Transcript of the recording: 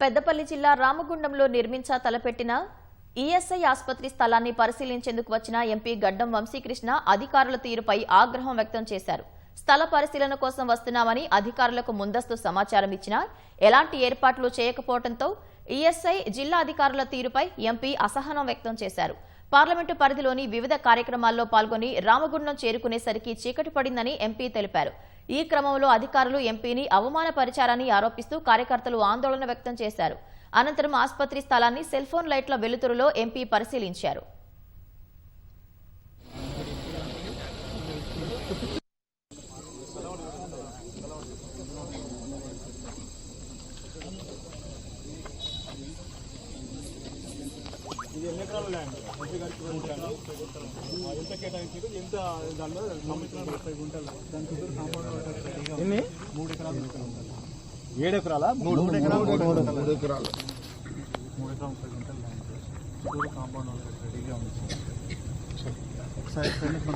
పెద్దపల్లి జిల్లా రామగుండంలో నిర్మించ తలపెట్టిన ఈఎస్ఐ ఆసుపత్రి స్థలాన్ని పరిశీలించేందుకు వచ్చిన ఎంపీ గడ్డం వంశీకృష్ణ అధికారుల తీరుపై ఆగ్రహం వ్యక్తం చేశారు. స్థల పరిశీలన కోసం వస్తున్నామని అధికారులకు ముందస్తు సమాచారం ఇచ్చినా ఎలాంటి ఏర్పాట్లు చేయకపోవడంతో ఈఎస్ఐ జిల్లా అధికారుల తీరుపై ఎంపీ అసహనం వ్యక్తం చేశారు. పార్లమెంటు పరిధిలోని వివిధ కార్యక్రమాల్లో పాల్గొని రామగుండం చేరుకునేసరికి చీకటి పడిందని ఎంపీ తెలిపారు. ఈ క్రమంలో అధికారులు ఎంపీని అవమానపరిచారని ఆరోపిస్తూ కార్యకర్తలు ఆందోళన వ్యక్తం చేశారు. అనంతరం ఆసుపత్రి స్థలాన్ని సెల్ ఫోన్ లైట్ల వెలుతురులో ఎంపీ పరిశీలించారు. ఇది ఎన్ని ఎకరాల ల్యాండ్ గారికి ఇవ్వడం ల్యాండ్ ఎంత కేటాయించారు? ఎంత దానిలో సంవత్సరం ముప్పై గుంటలు? దాని చుట్టూ కాంపౌండ్ ఎన్ని? మూడు ఎకరాలు ఏడు ఎకరాల? మూడు మూడు ఎకరాలు. మూడు ఎకరాలు. మూడు ఎకరాలు ముప్పై గుంటలు ల్యాండ్ చుట్టూ కాంపౌండ్ రెడీగా ఉంది. ఒకసారి సైడ్ నుంచి